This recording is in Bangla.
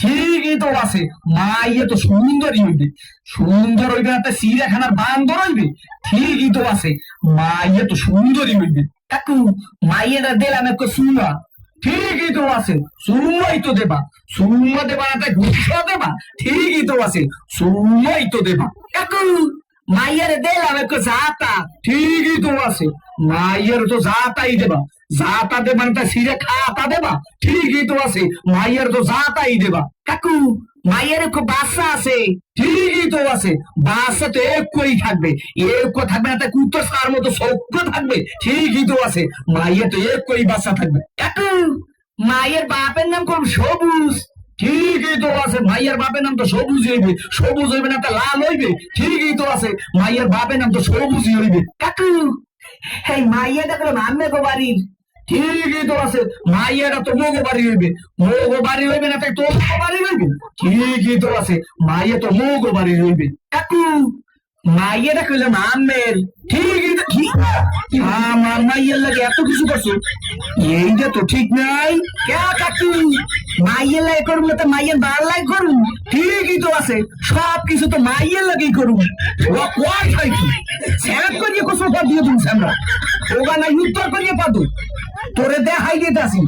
ঠিকই তো আছে। মাইয়ে তো সুন্দরই হইবে। সুন্দর হইবে না সিরাখানার বান্দর হইবে? ঠিকই তো আছে। মাইয়ে তো সুন্দরই হইবে। কাকু মাইয়েটা দিলাম একটু সুমা ঠিকই তো আছে। সুমাই তো দেবা। সুমা দেবা না তাই দেবা। ঠিকই তো আছে। সুমাই তো দেবা। কাকু, মাইয়ের দিলাম একটু জাতা? ঠিকই তো আছে। মাইয়ের তো জাতাই দেবা। জাতা দেবা সিরে দেবা। ঠিকই তো আছে, মাইয়ের তো দেবা। কাকু খুব আছে। ঠিকই তো আছে তো থাকবে। থাকবে না সার মতো থাকবে। ঠিকই তো আছে তো থাকবে। কাকু বাপের নাম কোন সবুজ। ঠিকই তো আছে, মাইয়ের বাপের নাম তো সবুজ হইবে। সবুজ হইবে না তা লাল হইবে। ঠিকই তো আছে, মাইয়ের বাপের নাম তো সবুজই হইবে। কাকু, এই মাইয়াটা কোনো নামে গো বাড়ির। ঠিকই তো আছে। মাইয়াটা তো বাড়ি মোগো বাড়ি না তাই তোর ঠিকই তো আছে। তো বাড়ি কাকু ঠিকই তো ঠিক মাইয়ের লাগে এত কিছু করছ। এইটা তো ঠিক নাই। কে কাকু? মাইয়ের লাগে করুন না তো মাইয়ের বার লাগে করুন ঠিকই তো আছে। সব কিছু তো মাইয়ের লাগেই করুন ও খাইছি? স্যার করিয়ে পা দিয়ে দিন আমরা। ওগা নাই উত্তর করিয়ে পাদু তোরে দেখাই দিতে আসি